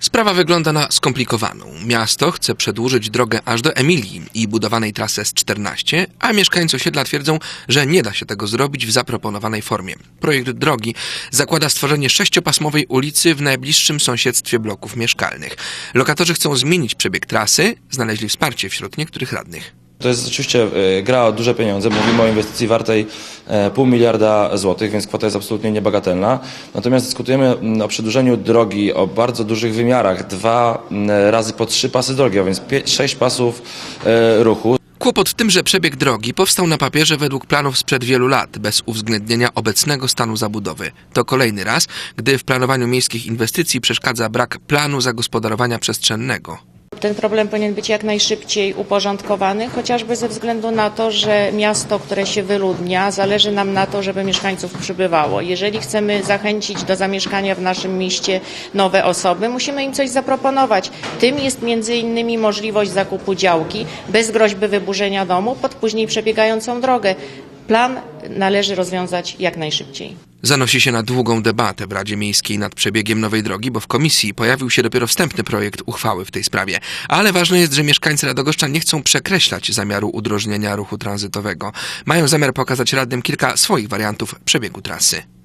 Sprawa wygląda na skomplikowaną. Miasto chce przedłużyć drogę aż do Emilii i budowanej trasy S14, a mieszkańcy osiedla twierdzą, że nie da się tego zrobić w zaproponowanej formie. Projekt drogi zakłada stworzenie sześciopasmowej ulicy w najbliższym sąsiedztwie bloków mieszkalnych. Lokatorzy chcą zmienić przebieg trasy, znaleźli wsparcie wśród niektórych radnych. To jest oczywiście e, gra o duże pieniądze. Mówimy o inwestycji wartej e, pół miliarda złotych, więc kwota jest absolutnie niebagatelna. Natomiast dyskutujemy mm, o przedłużeniu drogi o bardzo dużych wymiarach. Dwa mm, razy po trzy pasy drogi, a więc sześć pasów e, ruchu. Kłopot w tym, że przebieg drogi powstał na papierze według planów sprzed wielu lat, bez uwzględnienia obecnego stanu zabudowy. To kolejny raz, gdy w planowaniu miejskich inwestycji przeszkadza brak planu zagospodarowania przestrzennego. Ten problem powinien być jak najszybciej uporządkowany, chociażby ze względu na to, że miasto, które się wyludnia, zależy nam na to, żeby mieszkańców przybywało. Jeżeli chcemy zachęcić do zamieszkania w naszym mieście nowe osoby, musimy im coś zaproponować. Tym jest między innymi możliwość zakupu działki bez groźby wyburzenia domu pod później przebiegającą drogę. Plan należy rozwiązać jak najszybciej. Zanosi się na długą debatę w Radzie Miejskiej nad przebiegiem nowej drogi, bo w komisji pojawił się dopiero wstępny projekt uchwały w tej sprawie. Ale ważne jest, że mieszkańcy Radogoszcza nie chcą przekreślać zamiaru udrożnienia ruchu tranzytowego. Mają zamiar pokazać radnym kilka swoich wariantów przebiegu trasy.